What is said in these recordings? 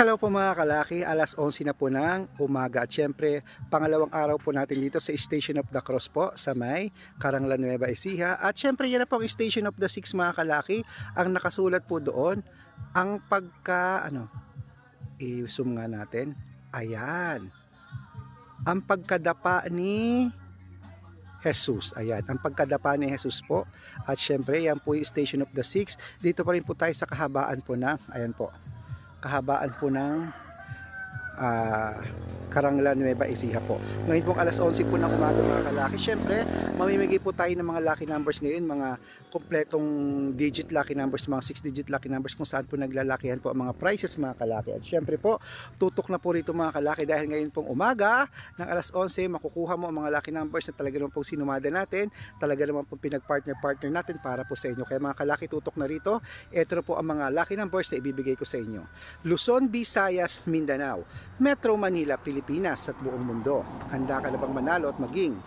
Hello po mga kalaki, alas 11 na po ng umaga at syempre pangalawang araw po natin dito sa Station of the Cross po sa may Karanglan Nueva Ecija at syempre yan na po ang Station of the Six mga kalaki ang nakasulat po doon ang pagka ano i-zoom nga natin ayan ang pagkadapa ni Jesus. Ayan, ang pagkadapa ni Jesus po. At syempre, yan po yung Station of the Six. Dito pa rin po tayo sa kahabaan po na, ayan po, kahabaan po ng ah, Karanglan Nueva Ecija po. Ngayon pong alas 11 po ng umaga mga kalaki. Syempre, mamimigay po tayo ng mga lucky numbers ngayon, mga kompletong digit lucky numbers, mga 6 digit lucky numbers kung saan po naglalakihan po ang mga prices mga kalaki. At syempre po, tutok na po rito mga kalaki dahil ngayon pong umaga ng alas 11, makukuha mo ang mga lucky numbers na talaga naman pong sinumada natin, talaga naman pong pinag-partner-partner natin para po sa inyo. Kaya mga kalaki, tutok na rito. Ito po ang mga lucky numbers na ibibigay ko sa inyo. Luzon, Visayas, Mindanao, Metro Manila, Pilipinas at buong mundo. Handa ka na bang manalo at maging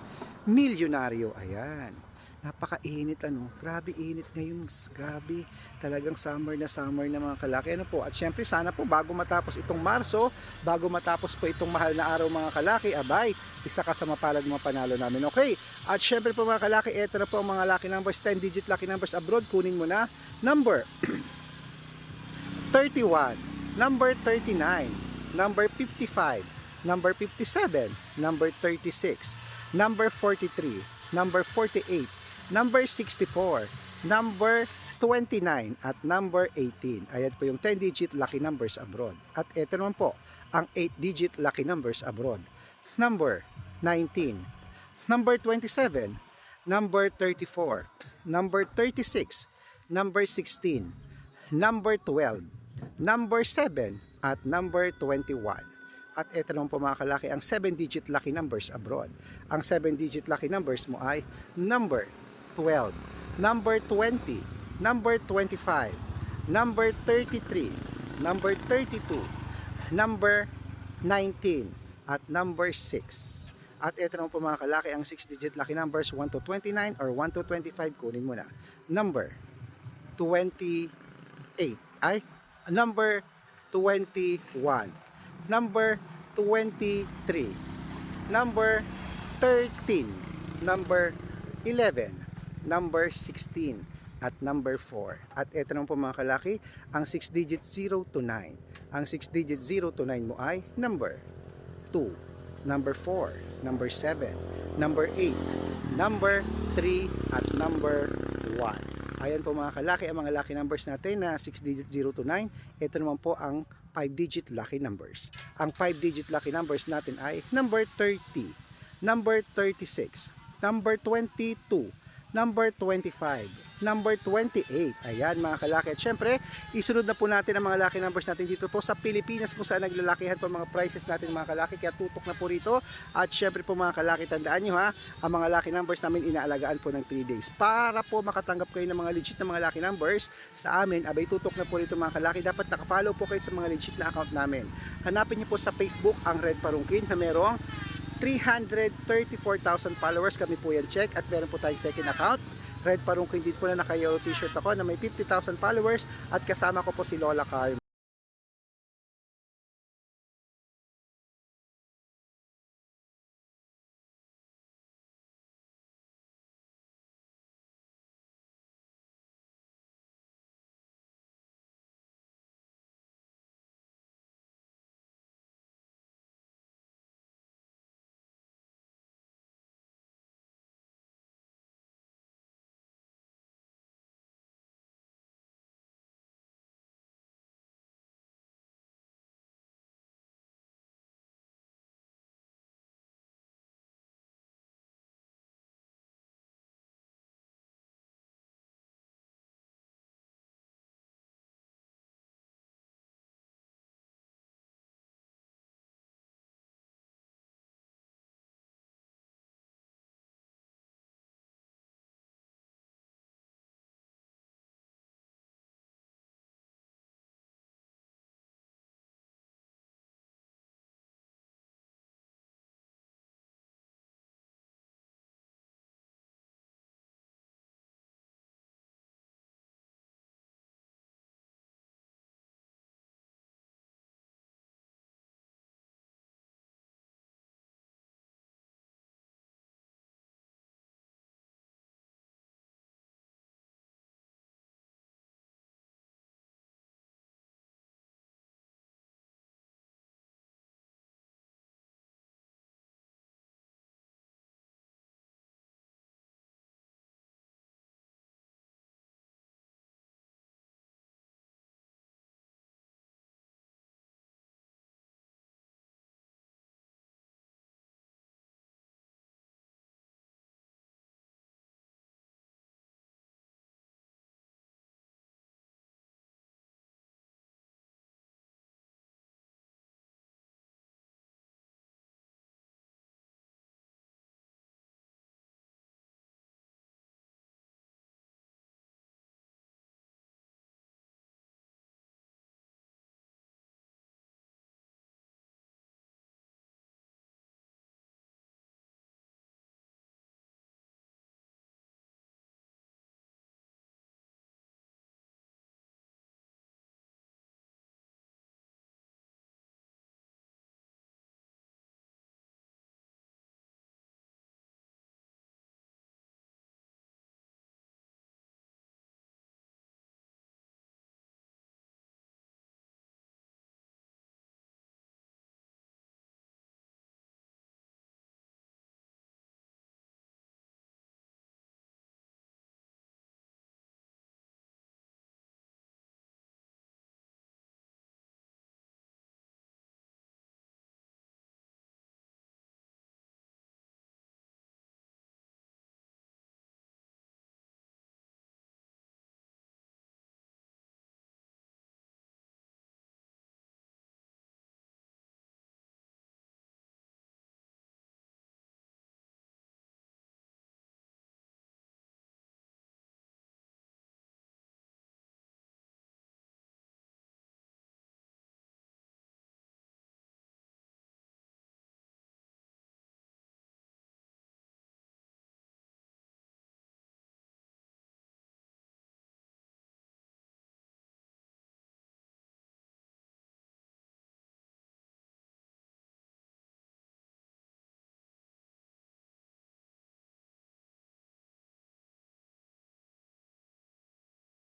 milyonaryo? Ayan. Napakainit ano. Grabe init ngayon. Grabe. Talagang summer na summer na mga kalaki. Ano po? At syempre sana po bago matapos itong Marso, bago matapos po itong mahal na araw mga kalaki, abay, isa ka sa mapalad mga panalo namin. Okay. At syempre po mga kalaki, ito na po ang mga lucky numbers, 10 digit lucky numbers abroad. Kunin mo na. Number 31, number 39, number 55, number 57, number 36, number 43, number 48, number 64, number 29 at number 18. Ayan po yung 10 digit lucky numbers abroad. At ito naman po ang 8 digit lucky numbers abroad. Number 19, number 27, number 34, number 36, number 16, number 12, number 7, at number 21. At ito naman po mga kalaki, ang 7-digit lucky numbers abroad. Ang 7-digit lucky numbers mo ay number 12, number 20, number 25, number 33, number 32, number 19, at number 6. At ito naman po mga kalaki, ang 6-digit lucky numbers 1 to 29 or 1 to 25, kunin mo na. Number 28 ay number 21 number 23 number 13 number 11 number 16 at number 4 at ito naman po mga kalaki ang 6 digit 0 to 9 ang 6 digit 0 to 9 mo ay number 2 number 4 number 7 number 8 number 3 at number 1 Ayan po mga kalaki, ang mga lucky numbers natin na 6 digit 0 to 9. Ito naman po ang 5 digit lucky numbers. Ang 5 digit lucky numbers natin ay number 30, number 36, number 22, number 25, number 28. Ayan mga kalaki. At syempre, isunod na po natin ang mga lucky numbers natin dito po sa Pilipinas kung saan naglalakihan po mga prices natin mga kalaki. Kaya tutok na po rito. At syempre po mga kalaki, tandaan nyo ha, ang mga lucky numbers namin inaalagaan po ng 3 days. Para po makatanggap kayo ng mga legit na mga lucky numbers sa amin, abay tutok na po rito mga kalaki. Dapat nakafollow po kayo sa mga legit na account namin. Hanapin nyo po sa Facebook ang Red Parungkin na merong 334,000 followers. Kami po yan check. At meron po tayong second account. Red Parungkin din po na naka-yellow t-shirt ako na may 50,000 followers. At kasama ko po si Lola Carmen